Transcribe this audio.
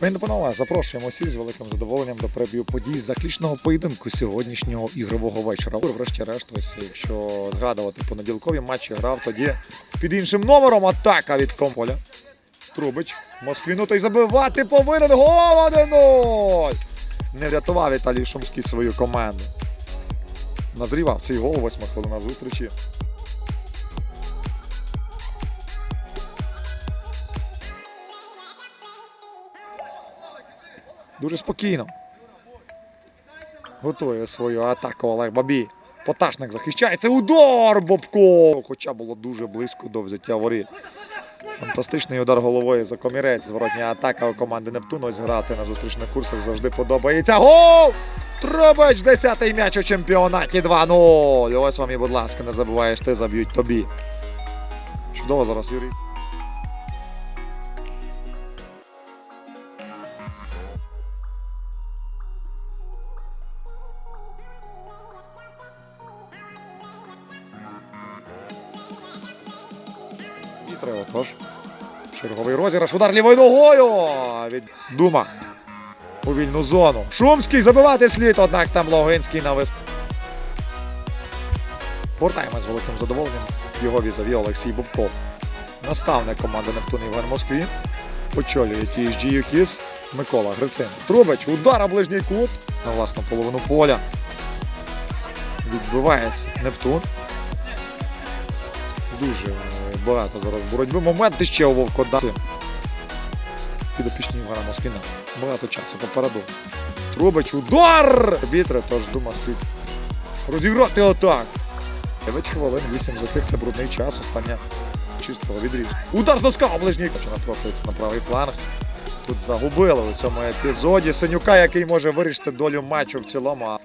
Пані панове, запрошуємо всіх з великим задоволенням до прев'ю подій заключного поєдинку сьогоднішнього ігрового вечора. Врешті-решт, ось якщо згадувати понеділкові матчі, грав тоді під іншим номером атака від Комполя. Трубич. Москвіну той забивати повинен. Гол 1-0! Не врятував Віталій Шумський свою команду. Назрівав цей гол, восьма хвилина зустрічі. Дуже спокійно. Готує свою атаку Олег Бабій. Поташник захищається. Удар Бобко! Хоча було дуже близько до взяття воріт. Фантастичний удар головою за комірець. Зворотня атака у команди Нептуну. Ось грати на зустрічних курсах завжди подобається. Гол! Трубич, 10-й м'яч у чемпіонаті 2-0. Ось вам і, будь ласка, не забуваєш, ти заб'ють тобі. Чудово зараз, Юрій. І треба тож. Черговий розіграш. Удар лівою ногою. Від Дума. У вільну зону. Шумський забивати слід, однак там Логинський навис. Повертаємось з великим задоволенням. Його візові Олексій Бубков. Наставник команди Нептун Євген Москві. Очолює TSG Юкіс Микола Грицин. Трубич, удар у ближній кут на власну половину поля. Відбивається Нептун. Дуже багато зараз боротьби. Моменти ще у Вовкода. Підопічні Івана Москвіна. Багато часу попереду. Трубич, удар! Бітре, тож дума слід розіграти отак. 9 хвилин, 8 з яких це брудний час. Остання чистого відрізу. Удар з доска у ближній. Що напрошується на правий фланг. Тут загубили у цьому епізоді Синюка, який може вирішити долю матчу в цілому.